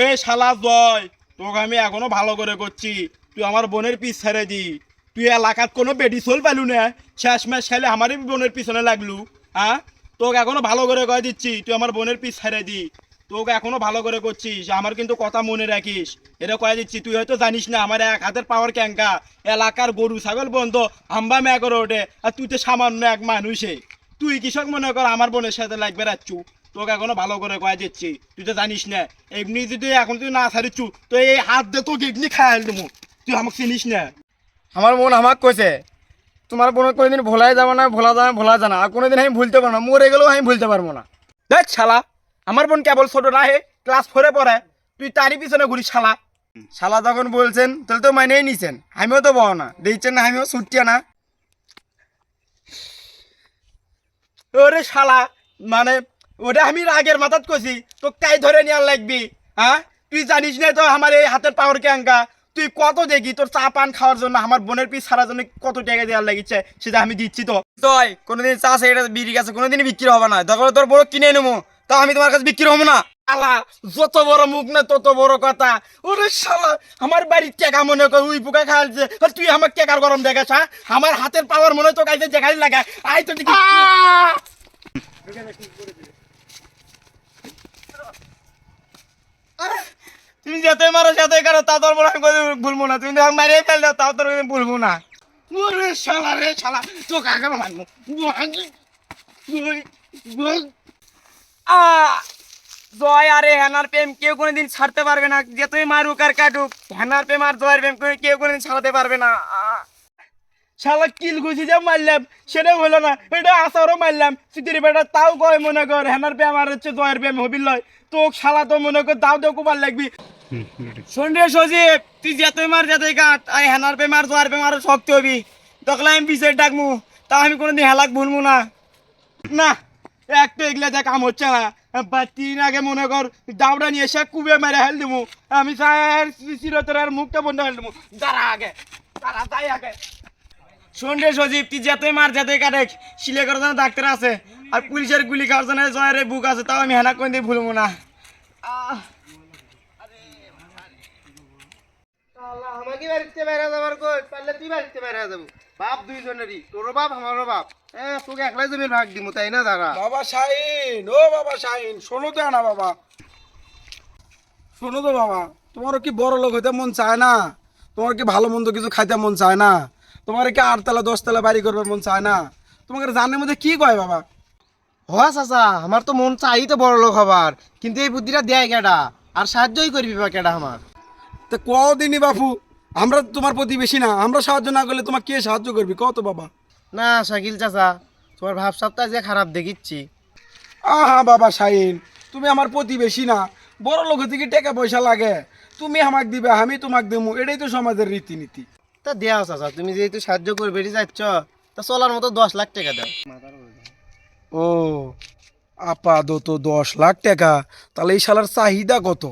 এ শালা জয়, তোকে আমি এখনও ভালো করে করছি। তুই আমার বোনের পিছ ছেড়ে দি। তুই এলাকাত কোনো বেডি সোল পেলু না শেষ ম্যাচ খেলে আমারই বোনের পিছনে লাগলু হ্যাঁ? তোকে এখনও ভালো করে কয়ে দিচ্ছি, তুই আমার বোনের পিছ ছেড়ে দি। তোকে এখনও ভালো করে করছিস, আমার কিন্তু কথা মনে রাখিস। এটা কয়ে দিচ্ছি, তুই হয়তো জানিস না, আমার এক হাতের পাওয়ার ক্যাঙ্কা এলাকার গরু, ছাগল, বন্ধ, হাম্বা ম্যা করে ওঠে আর তুই তো সামান্য এক মানুষে। তুই কৃষক মনে কর, আমার বোনের সাথে লাগবে রাচ্ছু তোকে এখনও ভালো করে কয়ে দিচ্ছি। তুই তো জানিস না এমনি যদি এখন তুই না ছাড়িচ্ছু তো এই হাত দিয়ে তোকে এমনি খাই দেবো। তুই আমাকে চিনিস না। আমার মন আমাক কইছে তোমার বোন কোনোদিন ভোলাই যাব না ভোলা যাবে ভোলা জানা আর কোনোদিন আমি ভুলতে পারব না মরে গেলেও আমি ভুলতে পারব না। দেখ শালা আমার বোন কেবল ছোট না হে ক্লাস ফোরে পড়ে। তুই তারই পিছনে ঘুরিস শালা। শালা যখন বলছেন তাহলে তো মাইনেই নিছেন। আমিও তো বও না দিচ্ছেন না আমিও ছুটিয়া না। ওরে শালা মানে ওটা আমি রাগের মাথাত কছি তো কাই ধরে নেওয়ার লাগবি হ্যাঁ তুই জানিস না তো আমার এই হাতের পাওয়ার ক্যাঙ্কা তুই কত দেখি তোর চা পান খাওয়ার জন্য আমার বোনের পিস ছাড়ার জন্য কত টাকা দেওয়ার লাগিছে সেটা আমি দিচ্ছি তো। তই কোনোদিন চা সেটা বিড়ি গেছে কোনোদিনই বিক্রি হবে না। তখন তোর বড় কিনে নেব তা আমি তোমার কাছে বিক্রি হব না। শালা যত বড় মুখ না তত বড় কথা। ওরে শালা আমার বাড়ির টেকা মনে কর উই পোকা খাওয়ালছে আর তুই আমার টেকার গরম দেখাস হ্যাঁ আমার হাতের পাওয়ার মনে তো কাইতে দেখাই লাগা। আই তো দেখি তুমি যেতে করো তা তোর আমি ভুলবো না। তুমি তো আমাকে মারিয়ে ফেললে, তাও তোর ভুলবো না। ওরে শালা রে শালা তো কাকে মারবো। জয় আরে হেনার প্রেম কেউ কোনোদিন ছাড়তে পারবে না। মারুক আর কাটুক, হেনার প্রেম আর জয়ের প্রেম কোনো- কেউ কোনোদিন ছাড়াতে পারবে না। শালা কিল ঘুষি যা মারলাম, সেটাও হলো না। এটা আসারও মারলাম। সিটির বেটা তাও কয় মনে কর, হেনার প্রেম আর হচ্ছে জয়ের প্রেম হবিল লয় তো শালা তো মনে কর তাও তো কুবার লাগবি। শোন রে সজীব, তুই যেতে মার যেতে কাট। আই হেনার আর জয়ের আরও শক্তি হবি। তখন আমি পিছিয়ে ডাকমু, তা আমি কোনোদিন হেলাক ভুলবো না। না, একটা এগুলা যা কাম হচ্ছে না। তিন আগে মনে কর, দাউডা নিয়ে এসে কুবে মেরে হেল দিমু। আমি স্যার চিরতর আর মুখটা বন্ধ হেল দিমু। দাঁড়া আগে, দাঁড়া তাই আগে। শোন রে সজীব, তুই যেতে মার যেতে কাটে সিলে করার জন্য ডাক্তার আছে। আর পুলিশের গুলি খাওয়ার জন্য জয়ের বুক আছে, তাও আমি হেলাক কোনোদিন ভুলবো না। আহ। আমাকে বাড়িতে বেড়া যাবার কই? পারলে তুই বাড়িতে বেড়া যাব। বাপ দুইজনেরই। তোরও বাপ আমারও বাপ। এ তোকে একলাই জমির ভাগ দিমু তাই না দাদা? বাবা শাহিন ও বাবা শাহিন শোনো তো না বাবা। শোনো তো বাবা তোমারও কি বড় লোক হইতে মন চায় না? তোমার কি ভালো মন্দ কিছু খাইতে মন চায় না? তোমার কি আটতলা দশতলা বাড়ি করবার মন চায় না? তোমাকে জানের মধ্যে কি কয় বাবা? হ চাচা আমার তো মন চাই তো বড় লোক হবার কিন্তু এই বুদ্ধিটা দেয় কেডা? আর সাহায্যই করবি বা কেডা আমার? তো কদিনই বাপু আমরা তোমার প্রতি বেশি না আমরা সাহায্য না করলে তোমার কে সাহায্য করবি? কত বাবা। না শাকিল চাচা তোমার ভাব সপ্তাহ যে খারাপ দেখিচ্ছি। আহা বাবা শাহিন তুমি আমার প্রতিবেশী না বড় লোক থেকে টাকা পয়সা লাগে? তুমি আমাকে দিবে আমি তোমাকে দেবো এটাই তো সমাজের রীতিনীতি। তা দেও চাচা তুমি যেহেতু সাহায্য করবে যাচ্ছ তা চলার মতো দশ লাখ টাকা দাও। ও আপাতত দশ লাখ টাকা তাহলে এই শালার চাহিদা কত?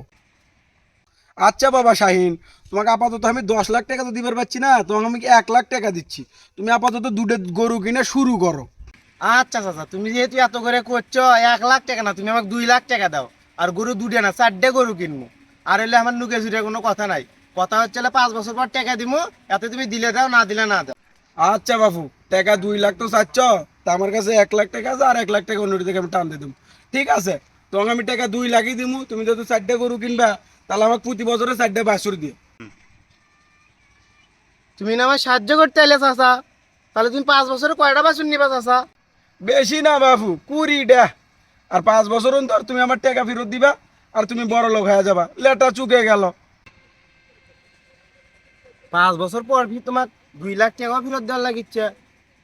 আচ্ছা বাবা শাহিন তোমাকে আপাতত আমি দশ লাখ টাকা তো দিবার পাচ্ছি না তোমাকে আমি এক লাখ টাকা দিচ্ছি। তুমি আপাতত দুটো গরু কিনে শুরু করো। আচ্ছা চাচা তুমি যেহেতু এত করে করছ এক লাখ টাকা না তুমি আমাকে দুই লাখ টাকা দাও। আর গরু দুটে না চারটে গরু কিনবো। আর হলে আমার নুকে ছুটে কোনো কথা নাই। কথা হচ্ছে পাঁচ বছর পর টাকা দিবো এতে তুমি দিলে দাও না দিলে না দাও। আচ্ছা বাবু টাকা দুই লাখ তো চাচ্ছ তা আমার কাছে এক লাখ টাকা আছে আর এক লাখ টাকা অন্য থেকে আমি টান দিয়ে দেবো ঠিক আছে তোমাকে আমি টাকা দুই লাখই দিব তুমি যেহেতু চারটে গরু কিনবা তাহলে আমাকে প্রতি বছরে চারটে বাছুর দিও। তুমি না আমার সাহায্য করতে এলে চাচা তাহলে তুমি পাঁচ বছরে কয়টা বাছুর নিবা চাচা? বেশি না বাবু কুড়িটা। আর পাঁচ বছর অন্তর তুমি আমার টাকা ফেরত দিবা আর তুমি বড় লোক হয়ে যাবা। লেটা চুকে গেল। পাঁচ বছর পর ভি তোমাক দুই লাখ টাকা ফেরত দেওয়ার লাগিচ্ছে।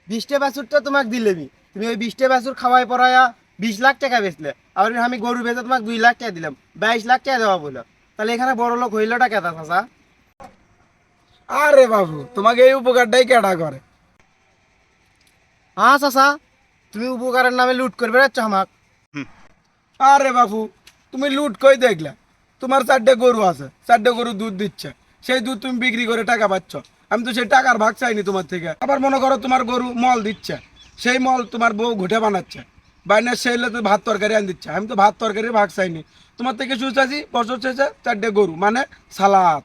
বিশটা বাছুরটা তোমাক দিলেবি তুমি ওই বিশটা বাছুর খাওয়াই পড়ায়া বিশ লাখ টাকা বেচলে। আর আমি গরু বেচে তোমাক দুই লাখ টাকা দিলাম। বাইশ লাখ টাকা দেওয়া বলল। তাহলে এখানে বড় লোক হইলটা কেতা চাচা? আরে বাবু তোমাকে এই উপকারটাই কেডা করে? হ্যাঁ চাচা তুমি উপকারের নামে লুট করবে যাচ্ছ আমাক। আরে বাবু তুমি লুট কই দেখলা? তোমার চারটে গরু আছে চারটে গরু দুধ দিচ্ছে। সেই দুধ তুমি বিক্রি করে টাকা পাচ্ছ। আমি তো সেই টাকার ভাগ চাইনি তোমার থেকে। আবার মনে করো তোমার গরু মল দিচ্ছে। সেই মল তোমার বউ ঘুটে বানাচ্ছে। বাইনার সেলে তো ভাত তরকারি আন দিচ্ছে আমি তো ভাত তরকারি ভাগ চাইনি। তোমার থেকে শুধু চাইছি বছর শেষে চারটে গরু মানে সালাদ।